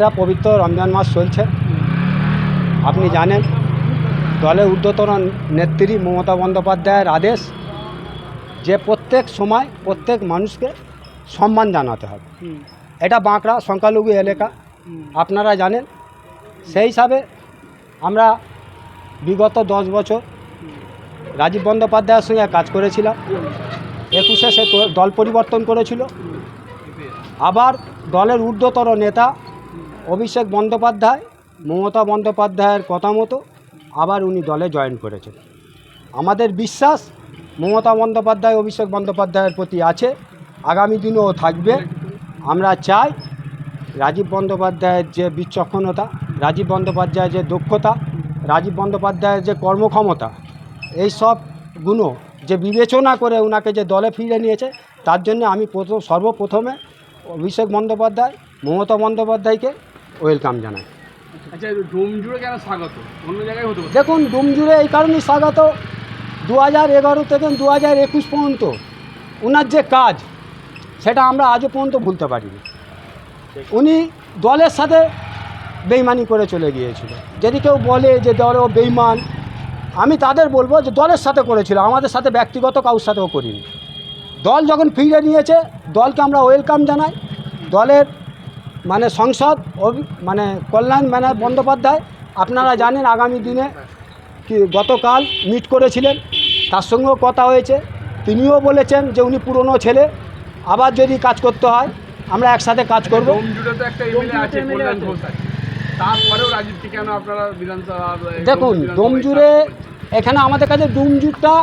এটা পবিত্র রমজান মাস চলছে। আপনি জানেন দলের ঊর্ধ্বতন নেত্রী মমতা বন্দ্যোপাধ্যায়ের আদেশ যে প্রত্যেক সময় প্রত্যেক মানুষকে সম্মান জানাতে হবে। এটা বাঁকড়া সংখ্যালঘু এলাকা। আপনারা জানেন সেই হিসাবে আমরা বিগত দশ বছর রাজীব বন্দ্যোপাধ্যায়ের সঙ্গে কাজ করেছিলাম। একুশে সে দল পরিবর্তন করেছিল। আবার দলের ঊর্ধ্বতর নেতা অভিষেক বন্দ্যোপাধ্যায়, মমতা বন্দ্যোপাধ্যায়ের কথা মতো আবার উনি দলে জয়েন করেছেন। আমাদের বিশ্বাস, মমতা বন্দ্যোপাধ্যায়, অভিষেক বন্দ্যোপাধ্যায়ের প্রতি আছে। আগামী দিনেও থাকবে। আমরা চাই রাজীব বন্দ্যোপাধ্যায়ের যে বিচক্ষণতা, রাজীব বন্দ্যোপাধ্যায়ের যে দক্ষতা, রাজীব বন্দ্যোপাধ্যায়ের যে কর্মক্ষমতা, এই সব গুণ যে বিবেচনা করে ওনাকে যে দলে ফিরে নিয়েছে, তার জন্য আমি প্রথম সর্বপ্রথমে অভিষেক বন্দ্যোপাধ্যায়, মমতা বন্দ্যোপাধ্যায়কে ওয়েলকাম জানাই। আচ্ছা ডোমজুড়ে কেন স্বাগত? অন্য জায়গায় হতে দেখুন ডুমজুড়ে এই কারণেই স্বাগত। দু হাজার এগারো থেকে দু হাজার একুশ পর্যন্ত ওনার যে কাজ সেটা আমরা আজও পর্যন্ত ভুলতে পারিনি। উনি দলের সাথে বেইমানি করে চলে গিয়েছিল। যদি কেউ বলে যে দল ও বেইমান আমি তাদের বলব যে দলের সাথে করেছিল আমাদের সাথে ব্যক্তিগত কারোর সাথেও করিনি। দল যখন ফিরে নিয়েছে দলকে আমরা ওয়েলকাম জানাই। দলের মানে সংসদ মানে কল্যাণ ম্যানার বন্দ্যোপাধ্যায় আপনারা জানেন আগামী দিনে কি গতকাল মিট করেছিলেন তার সঙ্গেও কথা হয়েছে। তিনিও বলেছেন যে উনি পুরনো ছেলে আবার যদি কাজ করতে হয় আমরা একসাথে কাজ করব। দেখুন ডোমজুড়ে এখানে আমাদের কাছে ডুমজুরটা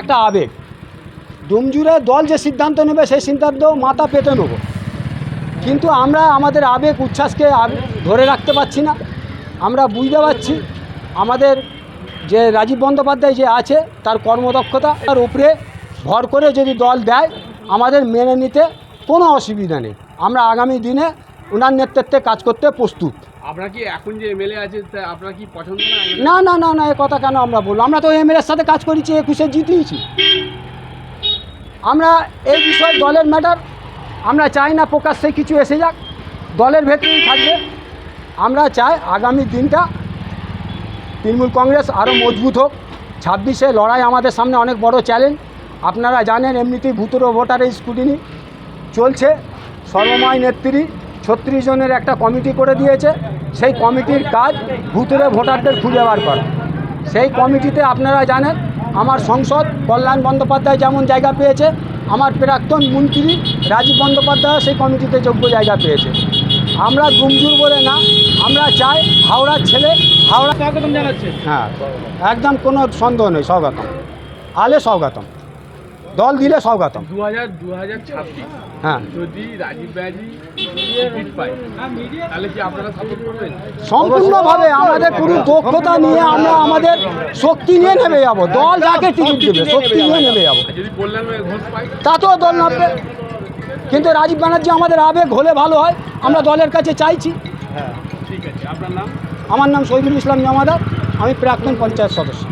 একটা আবেগ। ডুমজুড়ে দল যে সিদ্ধান্ত নেবে সেই সিদ্ধান্ত মাথা পেতে নেব। কিন্তু আমরা আমাদের আবেগ উচ্ছ্বাসকে ধরে রাখতে পারছি না। আমরা বুঝতে পারছি আমাদের যে রাজীব বন্দ্যোপাধ্যায় যে আছে তার কর্মদক্ষতা তার উপরে ভর করে যদি দল দেয় আমাদের মেনে নিতে কোনো অসুবিধা নেই। আমরা আগামী দিনে ওনার নেতৃত্বে কাজ করতে প্রস্তুত। আপনার কি এখন যে এমএলএ আছে আপনার কি পছন্দ না না না না না এ কথা কেন আমরা বলব? আমরা তো এমএলএর সাথে কাজ করেছি একুশে জিতিয়েছি। আমরা এই বিষয়ে দলের ম্যাটার আমরা চাই না প্রকাশ্যে কিছু এসে যাক, দলের ভেতরেই থাকবে। আমরা চাই আগামী দিনটা তৃণমূল কংগ্রেস আরও মজবুত হোক। ছাব্বিশে লড়াই আমাদের সামনে অনেক বড় চ্যালেঞ্জ আপনারা জানেন, এমনিতেই ভূতর ভোটারের স্কুটিনি চলছে। সর্বময় নেত্রী ছত্রিশ জনের একটা কমিটি করে দিয়েছে। সেই কমিটির কাজ ভূতরে ভোটারদের খুঁজে বার করা। সেই কমিটিতে আপনারা জানেন, আমার সংসদ কল্যাণ বন্দ্যোপাধ্যায় যেমন জায়গা পেয়েছে আমার প্রাক্তন মন্ত্রী রাজীব বন্দ্যোপাধ্যায় সেই কমিটিতে যোগ্য জায়গা পেয়েছে। আমরা গুমজুর বলে না আমরা চাই হাওড়ার ছেলে হাওড়া একদম জানাচ্ছে। হ্যাঁ একদম কোনো সন্দেহ নেই স্বাগতম। আলে স্বাগতম। দল দিলে স্বাগতম দু হাজার দু হাজার ছাব্বিশ। হ্যাঁ। যদি রাজীব ব্যানার্জি টিকিট পায় তাহলে কি আপনারা সাপোর্ট করবেন? সম্পূর্ণভাবে আমাদের পুরো দক্ষতা নিয়ে আমরা আমাদের শক্তি নিয়ে নেমে যাব। দল যাকে টিকিট দেবে শক্তি নিয়ে নেমে যাব। পায়? তাতেও দল নামবে। কিন্তু রাজীব ব্যানার্জি আমাদের আবেগ হলে ভালো হয়। আমরা দলের কাছে চাইছি। ঠিক আছে। আপনার নাম? আমার নাম শহীদুল ইসলাম জমাদার। আমি প্রাক্তন পঞ্চায়েত সদস্য।